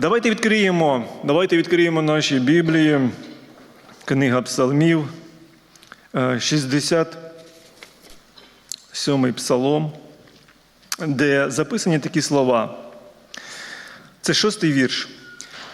Давайте відкриємо, давайте відкриємо наші Біблії, книга Псалмів, е, 67 псалом, де записані такі слова. Це шостий вірш.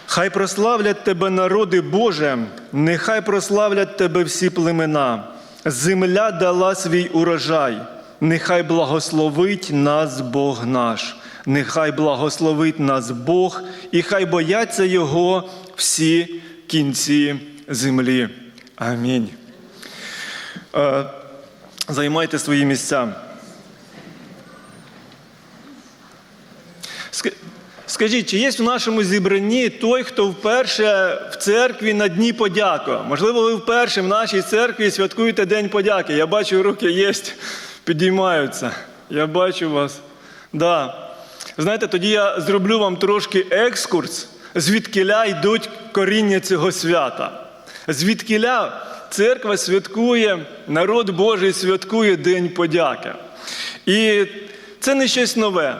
Хай прославлять тебе народи Боже, нехай прославлять тебе всі племена. Земля дала свій урожай, нехай благословить нас Бог наш, нехай благословить нас Бог, і хай бояться Його всі кінці землі. Амінь. Е, Займайте свої місця. Скажіть, чи є в нашому зібранні той, хто вперше в церкві на Дні подяки? Можливо, ви вперше в нашій церкві святкуєте День подяки. Я бачу, руки є, підіймаються. Я бачу вас. Да. Знаєте, тоді я зроблю вам трошки екскурс, звідкиля йдуть коріння цього свята. Звідкиля церква святкує, народ Божий святкує День подяки. І це не щось нове.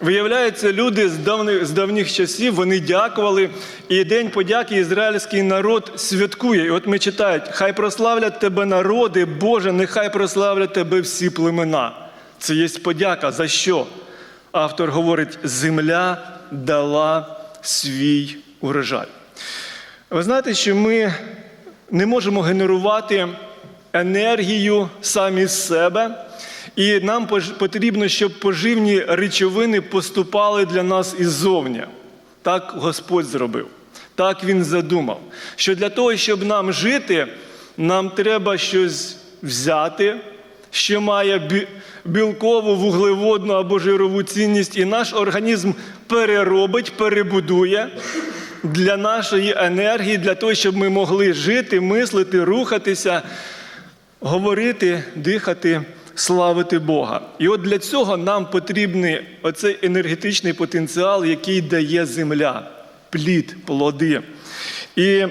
Виявляється, люди з давних, з давніх часів вони дякували, і День подяки ізраїльський народ святкує. І от ми читають: хай прославлять тебе народи, Боже, нехай прославлять тебе всі племена. Це є подяка. За що? Автор говорить: земля дала свій урожай. Ви знаєте, що ми не можемо генерувати енергію самі з себе, і нам потрібно, щоб поживні речовини поступали для нас іззовні. Так Господь зробив. Так Він задумав. Що для того, щоб нам жити, нам треба щось взяти, що має білкову, вуглеводну або жирову цінність, і наш організм переробить, перебудує для нашої енергії, для того, щоб ми могли жити, мислити, рухатися, говорити, дихати, славити Бога. І от для цього нам потрібний оцей енергетичний потенціал, який дає земля, плід, плоди. І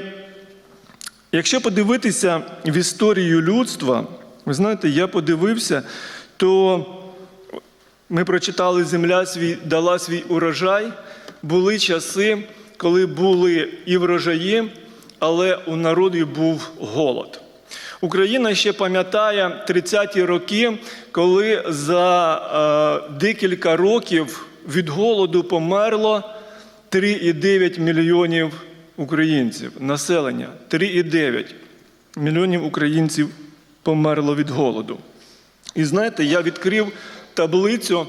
якщо подивитися в історію людства, ви знаєте, я подивився, то ми прочитали земля свій, дала свій урожай. Були часи, коли були і врожаї, але у народі був голод. Україна ще пам'ятає 30-ті роки, коли за е, декілька років від голоду померло 3,9 мільйонів українців. Населення 3,9 мільйонів українців померло від голоду. І знаєте, я відкрив таблицю е,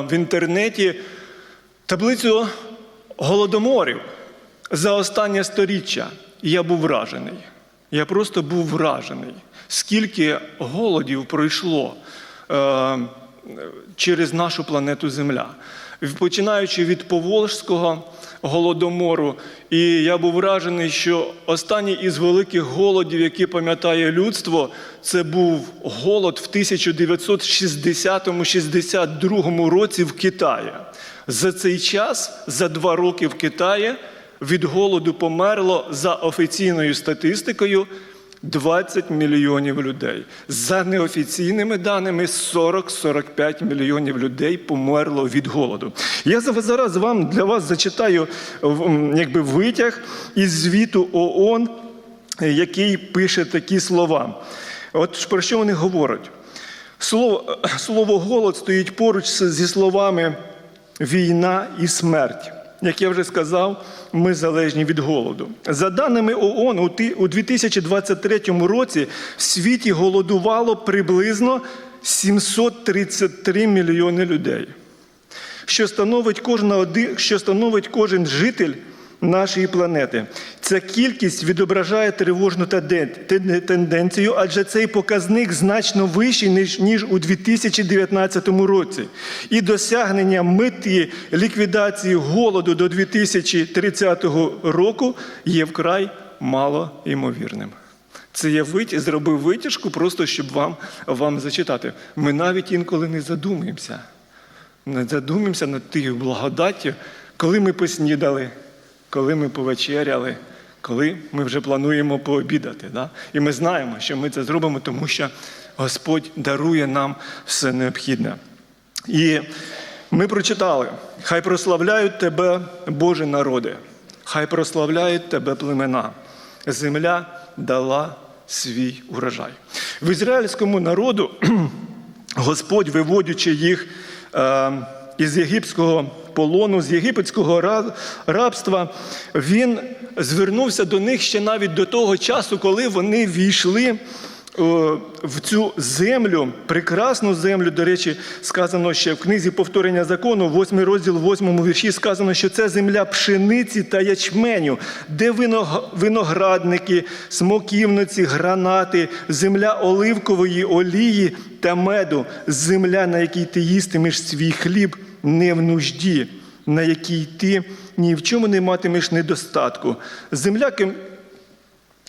в інтернеті, таблицю голодоморів за останнє сторіччя. І я був вражений. Я просто був вражений, скільки голодів пройшло е, через нашу планету Земля. Починаючи від Поволжського голодомору, і я був вражений, що останній із великих голодів, які пам'ятає людство, це був голод в 1960-62 році в Китаї. За цей час, за два роки в Китаї, від голоду померло за офіційною статистикою 20 мільйонів людей. За неофіційними даними 40-45 мільйонів людей померло від голоду. Я зараз вам для вас зачитаю якби, витяг із звіту ООН, який пише такі слова. От про що вони говорять? Слово, слово голод стоїть поруч зі словами війна і смерть. Як я вже сказав, ми залежні від голоду. За даними ООН, у ти- у 2023 році в світі голодувало приблизно 733 мільйони людей, що становить, кожна що становить кожен житель нашої планети. Ця кількість відображає тривожну тенденцію, адже цей показник значно вищий, ніж, у 2019 році. І досягнення мети ліквідації голоду до 2030 року є вкрай мало ймовірним. Це я вит... зробив витяжку, просто щоб вам, вам зачитати. Ми навіть інколи не задумуємося. Не задумаємося над тією благодаттю, коли ми поснідали, коли ми повечеряли, коли ми вже плануємо пообідати. Да? І ми знаємо, що ми це зробимо, тому що Господь дарує нам все необхідне. І Ми прочитали: Хай прославляють тебе, Боже народи, хай прославляють тебе племена. Земля дала свій урожай. В ізраїльському народу Господь, виводячи їх е, із єгипетського полону, з єгипетського ра- рабства, він звернувся до них ще навіть до того часу, коли вони війшли е, в цю землю, прекрасну землю. До речі, сказано ще в книзі повторення закону, 8 розділ, 8 вірші, сказано, що це земля пшениці та ячменю, де виног- виноградники, смоківниці, гранати, земля оливкової олії та меду, земля, на якій ти їстимеш свій хліб, не в нужді, на якій ти ні в чому не матимеш недостатку. Земля,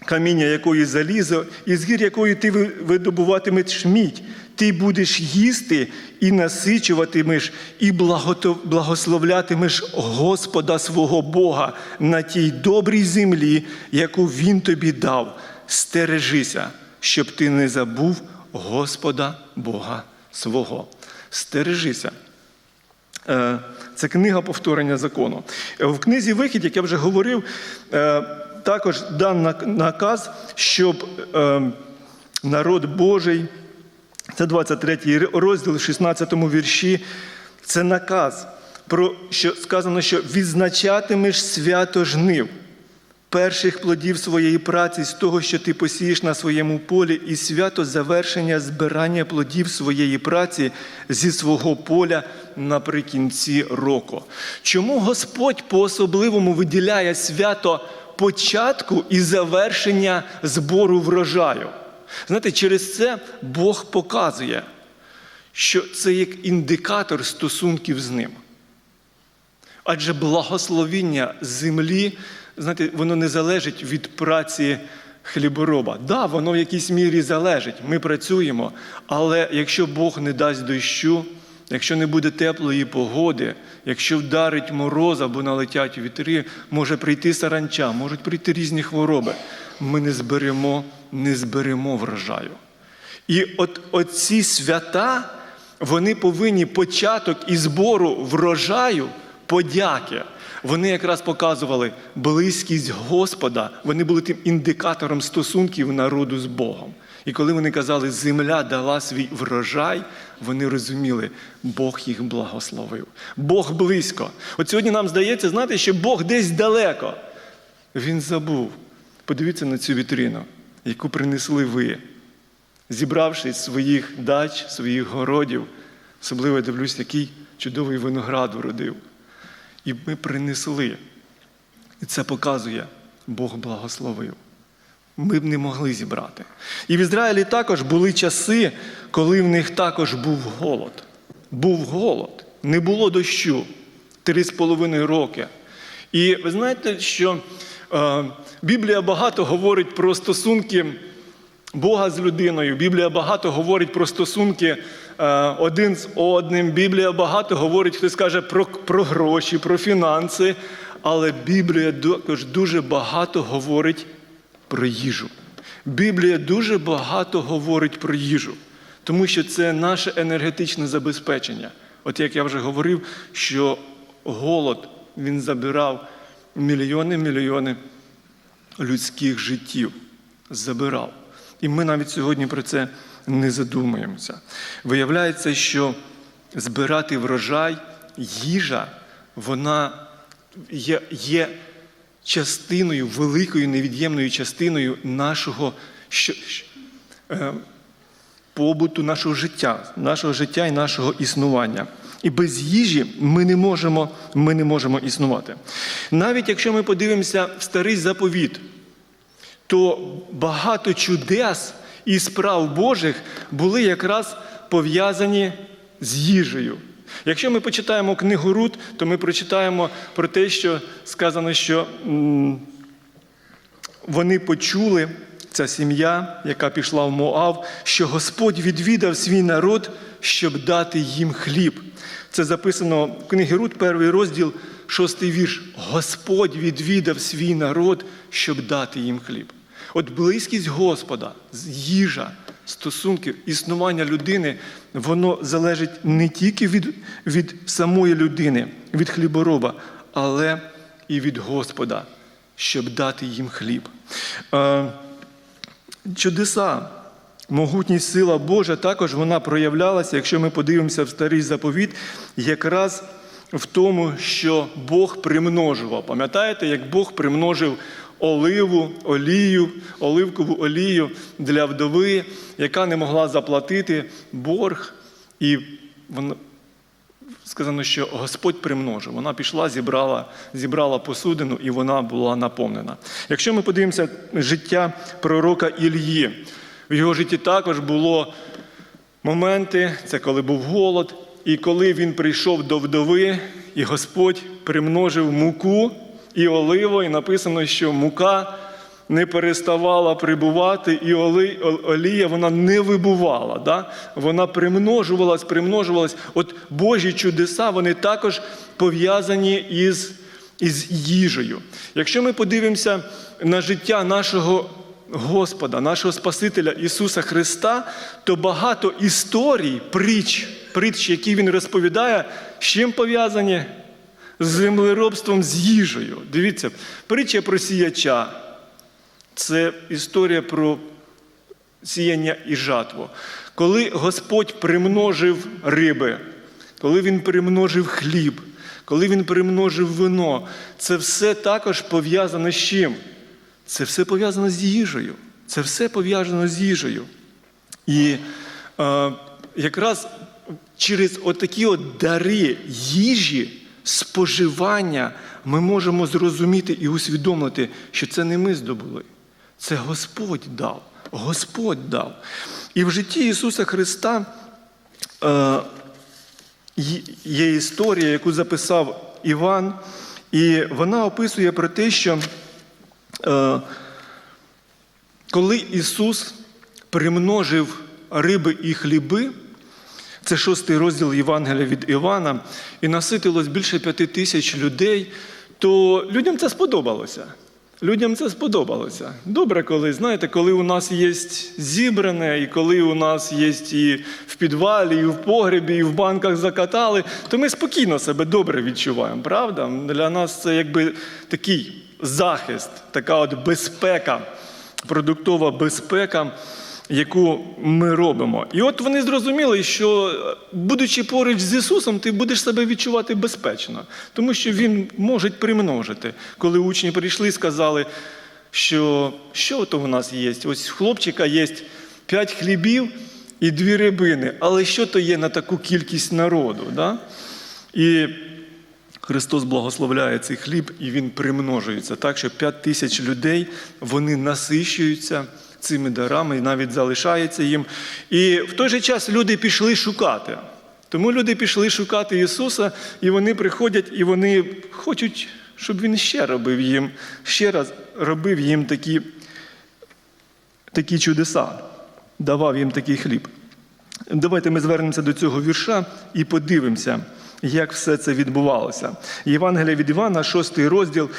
каміння якої залізо, і з гір якої ти видобуватимеш мідь. Ти будеш їсти і насичуватимеш, і благословлятимеш Господа свого Бога на тій добрій землі, яку Він тобі дав. Стережися, щоб ти не забув Господа Бога свого. Стережися. Е, Це книга повторення закону. Е, В книзі Вихід, як я вже говорив, е, також дан наказ, щоб народ Божий, це 23 розділ, в 16 вірші, це наказ, про що сказано, що відзначатимеш свято жнив перших плодів своєї праці з того, що ти посієш на своєму полі, і свято завершення збирання плодів своєї праці зі свого поля наприкінці року. Чому Господь по-особливому виділяє свято початку і завершення збору врожаю? Знаєте, через це Бог показує, що це як індикатор стосунків з ним. Адже благословіння землі, знаєте, воно не залежить від праці хлібороба. Так, да, воно в якійсь мірі залежить. Ми працюємо, але якщо Бог не дасть дощу, якщо не буде теплої погоди, якщо вдарить мороз або налетять вітри, може прийти саранча, можуть прийти різні хвороби. Ми не зберемо, не зберемо врожаю. І от оці свята, вони повинні початок і збору врожаю, подяки. Вони якраз показували близькість Господа, вони були тим індикатором стосунків народу з Богом. І коли вони казали, земля дала свій врожай, вони розуміли, Бог їх благословив. Бог близько. От сьогодні нам здається, знаєте, що Бог десь далеко. Він забув. Подивіться на цю вітрину, яку принесли ви зібравшись своїх дач, своїх городів, особливо я дивлюсь, який чудовий виноград вродив. І ми принесли. І це показує, Бог благословив. Ми б не могли зібрати. І в Ізраїлі також були часи, коли в них також був голод. Був голод, не було дощу три з половиною роки. І ви знаєте, що е, Біблія багато говорить про стосунки Бога з людиною. Біблія багато говорить про стосунки е, один з одним. Біблія багато говорить, хтось каже про, про гроші, про фінанси. Але Біблія також дуже багато говорить про їжу. Біблія дуже багато говорить про їжу, тому що це наше енергетичне забезпечення. От як я вже говорив, що голод він забирав мільйони мільйони людських життів. Забирав. І ми навіть сьогодні про це не задумуємося. Виявляється, що збирати врожай, їжа, вона є, є частиною, великою невід'ємною частиною нашого що, е, побуту, нашого життя, нашого життя і нашого існування. І без їжі ми не можемо, ми не можемо існувати. Навіть якщо ми подивимося в старий заповіт, то багато чудес і справ Божих були якраз пов'язані з їжею. Якщо ми почитаємо книгу Рут, то ми прочитаємо про те, що сказано, що вони почули, ця сім'я, яка пішла в Моав, що Господь відвідав свій народ, щоб дати їм хліб. Це записано в книгі Рут, перший розділ, шостий вірш. Господь відвідав свій народ, щоб дати їм хліб. От близькість Господа, їжа, стосунки, існування людини, воно залежить не тільки від, від самої людини, від хлібороба, але і від Господа, щоб дати їм хліб. Е, чудеса, могутність сила Божа також вона проявлялася, якщо ми подивимося в старий заповіт, якраз в тому, що Бог примножував. Пам'ятаєте, як Бог примножив оливу, олію, оливкову олію для вдови, яка не могла заплатити борг, і вона. Сказано, що Господь примножив. Вона пішла, зібрала, зібрала посудину, і вона була наповнена. Якщо ми подивимося життя пророка Ільї, в його житті також було моменти, це коли був голод, і коли він прийшов до вдови, і Господь примножив муку і оливу, і написано, що мука не переставала прибувати, і олія вона не вибувала. Да? Вона примножувалась, примножувалась. От Божі чудеса вони також пов'язані із, із їжею. Якщо ми подивимося на життя нашого Господа, нашого Спасителя Ісуса Христа, то багато історій, притч, притч, які Він розповідає, з чим пов'язані? Землеробством, з їжею. Дивіться, притча про сіяча. Це історія про сіяння і жатву. Коли Господь примножив риби, коли Він примножив хліб, коли Він примножив вино, це все також пов'язано з чим? Це все пов'язано з їжею. Це все пов'язано з їжею. І е, якраз через отакі от дари їжі, споживання, ми можемо зрозуміти і усвідомити, що це не ми здобули, це Господь дав. Господь дав. І в житті Ісуса Христа е, є- історія, яку записав Іван, і вона описує про те, що е, коли Ісус примножив риби і хліби, це шостий розділ Євангелія від Івана, і наситилось більше п'яти тисяч людей, то людям це сподобалося. Людям це сподобалося. Добре, коли, знаєте, коли у нас є зібране, і коли у нас є і в підвалі, і в погребі, і в банках закатали, то ми спокійно себе добре відчуваємо, правда? Для нас це якби такий захист, така от безпека, продуктова безпека яку ми робимо. І от вони зрозуміли, що будучи поруч з Ісусом, ти будеш себе відчувати безпечно, тому що Він може примножити. Коли учні прийшли і сказали, що що то у нас є? Ось в хлопчика є п'ять хлібів і дві рибини, але що то є на таку кількість народу? Да? І Христос благословляє цей хліб і він примножується так, що 5 тисяч людей вони насищуються цими дарами навіть залишається їм. І в той же час люди пішли шукати. Тому люди пішли шукати Ісуса, і вони приходять, і вони хочуть, щоб Він ще робив їм, ще раз робив їм такі, такі чудеса, давав їм такий хліб. Давайте ми звернемося до цього вірша і подивимося, як все це відбувалося. Євангелія від Івана, 6 розділ.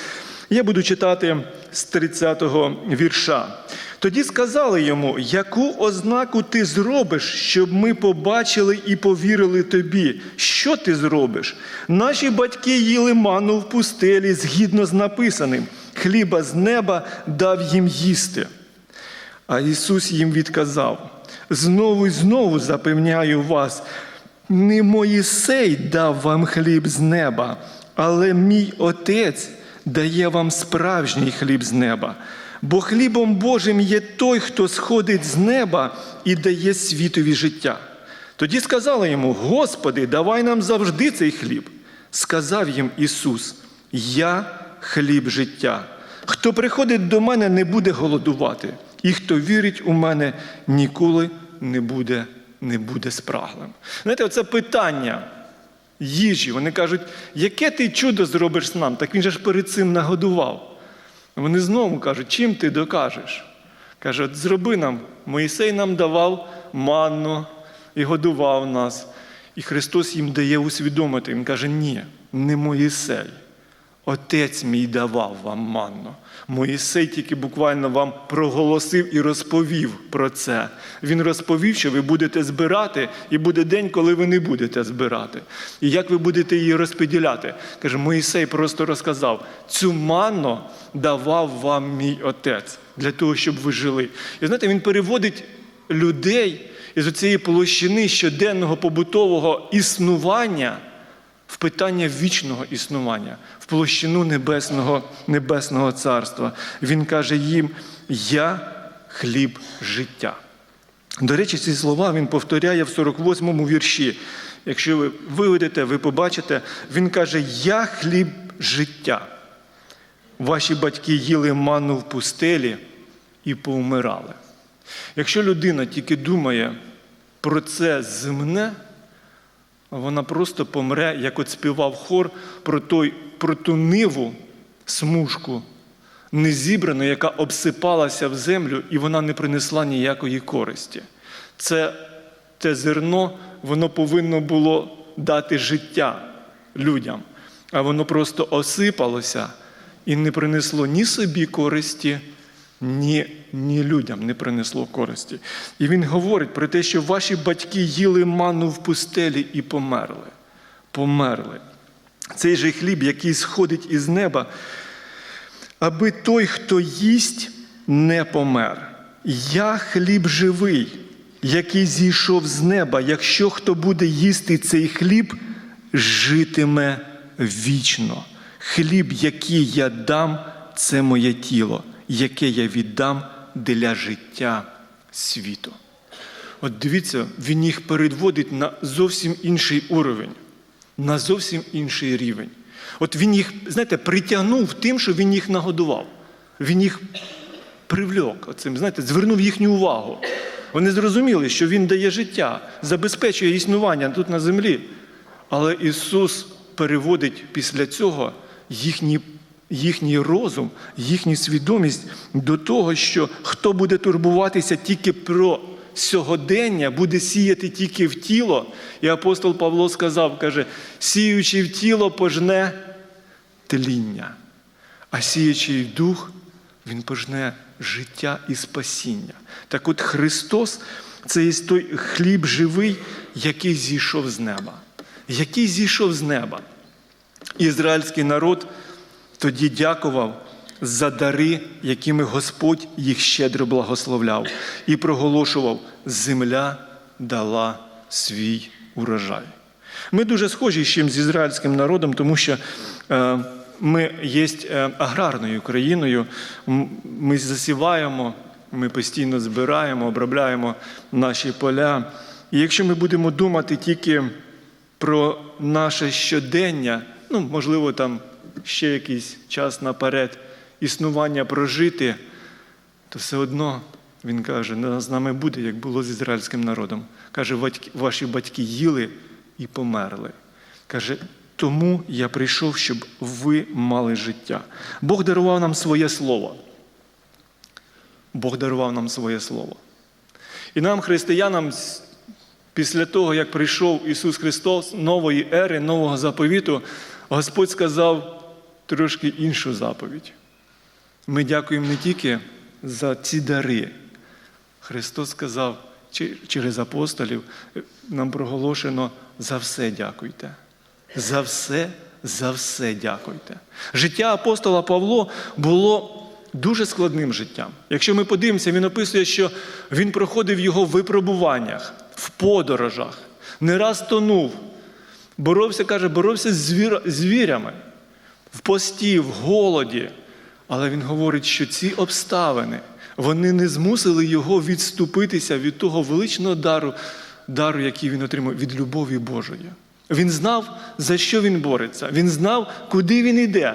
Я буду читати з 30-го вірша. Тоді сказали йому, яку ознаку ти зробиш, щоб ми побачили і повірили тобі. Що ти зробиш? Наші батьки їли ману в пустелі згідно з написаним. Хліба з неба дав їм їсти. А Ісус їм відказав: знову й знову запевняю вас, не Моїсей дав вам хліб з неба, але мій Отець дає вам справжній хліб з неба. Бо хлібом Божим є той, хто сходить з неба і дає світові життя. Тоді сказали йому: Господи, давай нам завжди цей хліб. Сказав їм Ісус: Я хліб життя. Хто приходить до мене, не буде голодувати, і хто вірить у мене, ніколи не буде, не буде спраглим. Знаєте, оце питання їжі. Вони кажуть, яке ти чудо зробиш нам? Так він же ж перед цим нагодував. Вони знову кажуть, чим ти докажеш? Каже, зроби нам, Моїсей нам давав манну і годував нас. І Христос їм дає усвідомити. Він каже, ні, не Моїсей, Отець мій давав вам манну. Моїсей тільки буквально вам проголосив і розповів про це. Він розповів, що ви будете збирати, і буде день, коли ви не будете збирати. І як ви будете її розподіляти? Каже, Моїсей просто розказав: цю манну давав вам мій отець для того, щоб ви жили. І знаєте, він переводить людей із цієї площини щоденного побутового існування в питання вічного існування, площину небесного, небесного царства. Він каже їм: Я хліб життя. До речі, ці слова він повторяє в 48-му вірші. Якщо ви виведете, ви побачите, він каже: Я хліб життя. Ваші батьки їли манну в пустелі і повмирали. Якщо людина тільки думає про це земне, вона просто помре, як от співав хор про, той, про ту ниву, смужку, незібрану, яка обсипалася в землю, і вона не принесла ніякої користі. Це те зерно, воно повинно було дати життя людям, а воно просто осипалося і не принесло ні собі користі, ні, ні людям не принесло користі. І він говорить про те, що ваші батьки їли ману в пустелі і померли. Померли. Цей же хліб, який сходить із неба, аби той, хто їсть, не помер. Я хліб живий, який зійшов з неба. Якщо хто буде їсти цей хліб, житиме вічно. Хліб, який я дам, це моє тіло, яке я віддам для життя світу. От дивіться, він їх передводить на зовсім інший уровень, на зовсім інший рівень. От він їх, знаєте, притягнув тим, що він їх нагодував. Він їх привлек оцим, знаєте, звернув їхню увагу. Вони зрозуміли, що Він дає життя, забезпечує існування тут на землі. Але Ісус переводить після цього їхній, їхній розум, їхню свідомість до того, що хто буде турбуватися тільки про сьогодення, буде сіяти тільки в тіло. І апостол Павло сказав, каже, сіючи в тіло пожне тління, а сіячи в дух, він пожне життя і спасіння. Так от Христос це є той хліб живий, який зійшов з неба. Який зійшов з неба. Ізраїльський народ тоді дякував за дари, якими Господь їх щедро благословляв, і проголошував: земля дала свій урожай. Ми дуже схожі з чим з ізраїльським народом, тому що е, ми є е, аграрною країною, ми засіваємо, ми постійно збираємо, обробляємо наші поля. І якщо ми будемо думати тільки про наше щодення, ну, можливо, там ще якийсь час наперед існування прожити, то все одно він каже, з нами буде, як було з ізраїльським народом. Каже, ваші батьки їли і померли. Каже, тому я прийшов, щоб ви мали життя. Бог дарував нам своє слово. Бог дарував нам своє слово. І нам, християнам, після того, як прийшов Ісус Христос нової ери, нового заповіту, Господь сказав трошки іншу заповідь. Ми дякуємо не тільки за ці дари. Христос сказав через апостолів, нам проголошено за все дякуйте. За все, за все дякуйте. Життя апостола Павло було дуже складним життям. Якщо ми подивимося, він описує, що він проходив його в випробуваннях, в подорожах, не раз тонув, боровся, каже, боровся з звір- звірями, в пості, в голоді. Але він говорить, що ці обставини вони не змусили його відступитися від того величного дару, дару, який він отримав від любові Божої. Він знав, за що він бореться. Він знав, куди він йде.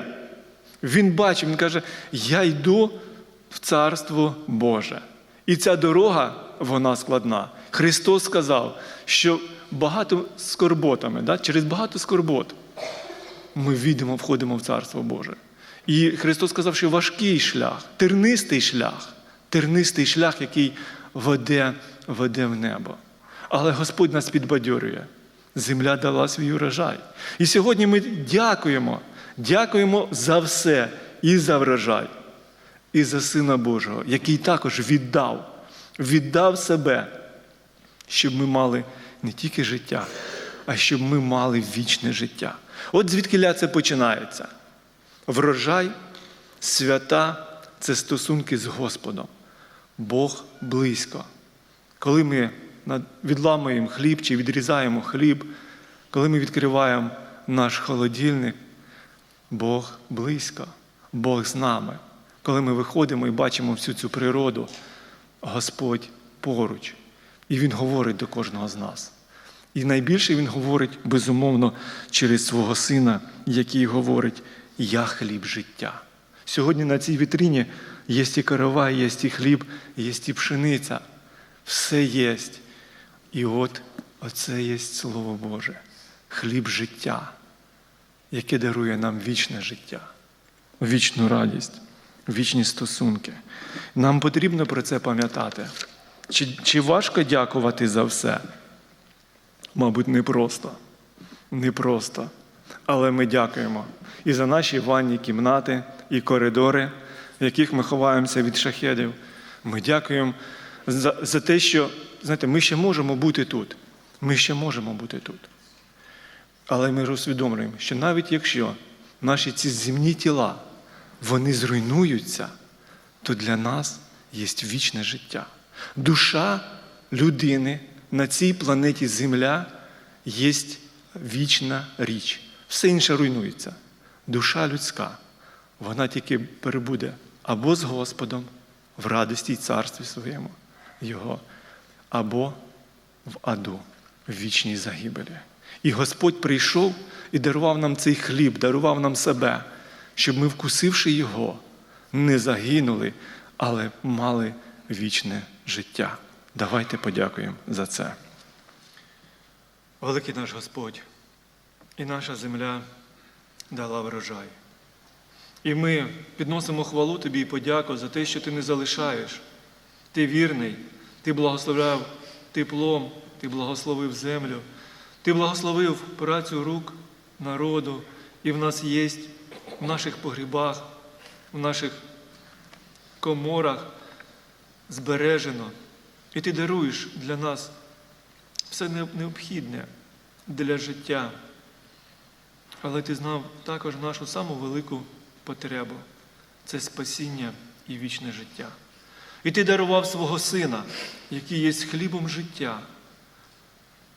Він бачив, він каже: Я йду в Царство Боже. І ця дорога, вона складна. Христос сказав, що багато скорботами, да, через багато скорбот ми війдемо, входимо в Царство Боже. І Христос сказав, що важкий шлях, тернистий шлях, тернистий шлях, який веде, веде в небо. Але Господь нас підбадьорює. Земля дала свій урожай. І сьогодні ми дякуємо, Дякуємо за все і за врожай, і за Сина Божого, який також віддав, віддав себе, щоб ми мали не тільки життя, а щоб ми мали вічне життя. От звідки це починається. Врожай, свята це стосунки з Господом. Бог близько. Коли ми відламуємо хліб чи відрізаємо хліб, коли ми відкриваємо наш холодильник, Бог близько, Бог з нами. Коли ми виходимо і бачимо всю цю природу, Господь поруч. І Він говорить до кожного з нас. І найбільше Він говорить, безумовно, через свого сина, який говорить: Я хліб життя. Сьогодні на цій вітрині є і корова, є і хліб, є і пшениця. Все є. І от оце є Слово Боже, хліб життя, яке дарує нам вічне життя, вічну радість, вічні стосунки. Нам потрібно про це пам'ятати. Чи, чи важко дякувати за все? Мабуть, непросто. Непросто. Але ми дякуємо і за наші ванні кімнати, і коридори, в яких ми ховаємося від шахедів. Ми дякуємо за, за те, що знаєте, ми ще можемо бути тут. Ми ще можемо бути тут. Але ми усвідомлюємо, що навіть якщо наші ці земні тіла вони зруйнуються, то для нас є вічне життя. Душа людини на цій планеті Земля є вічна річ. Все інше руйнується. Душа людська, вона тільки перебуде або з Господом в радості й царстві своєму Його, або в аду, в вічній загибелі. І Господь прийшов і дарував нам цей хліб, дарував нам себе, щоб ми, вкусивши Його, не загинули, але мали вічне життя. Давайте подякуємо за це. Великий наш Господь, і наша земля дала врожай. І ми підносимо хвалу Тобі і подяку за те, що Ти не залишаєш. Ти вірний, Ти благословляв теплом, Ти благословив землю, Ти благословив працю рук народу, і в нас є в наших погрібах, в наших коморах збережено. І ти даруєш для нас все необхідне для життя. Але ти знав також нашу саму велику потребу це спасіння і вічне життя. І ти дарував свого сина, який є хлібом життя,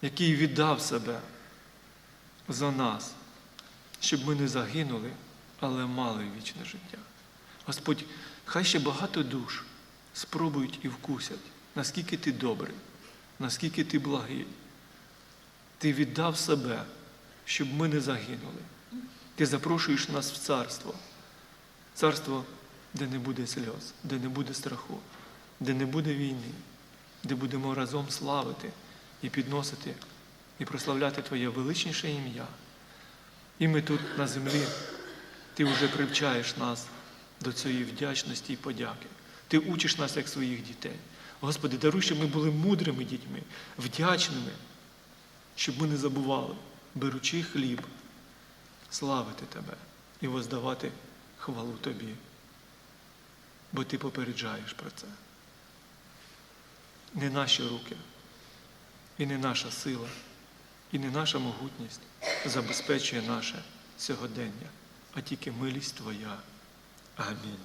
який віддав себе за нас, щоб ми не загинули, але мали вічне життя. Господь, хай ще багато душ спробують і вкусять, наскільки ти добрий, наскільки ти благий. Ти віддав себе, щоб ми не загинули. Ти запрошуєш нас в царство. Царство, де не буде сльоз, де не буде страху, де не буде війни, де будемо разом славити і підносити, і прославляти Твоє величніше ім'я. І ми тут на землі, Ти вже привчаєш нас до цієї вдячності і подяки. Ти учиш нас як своїх дітей. Господи, даруй, щоб ми були мудрими дітьми, вдячними, щоб ми не забували, беручи хліб, славити Тебе і воздавати хвалу Тобі. Бо Ти попереджаєш про це. Не наші руки, і не наша сила, і не наша могутність забезпечує наше сьогодення, а тільки милість Твоя. Амінь.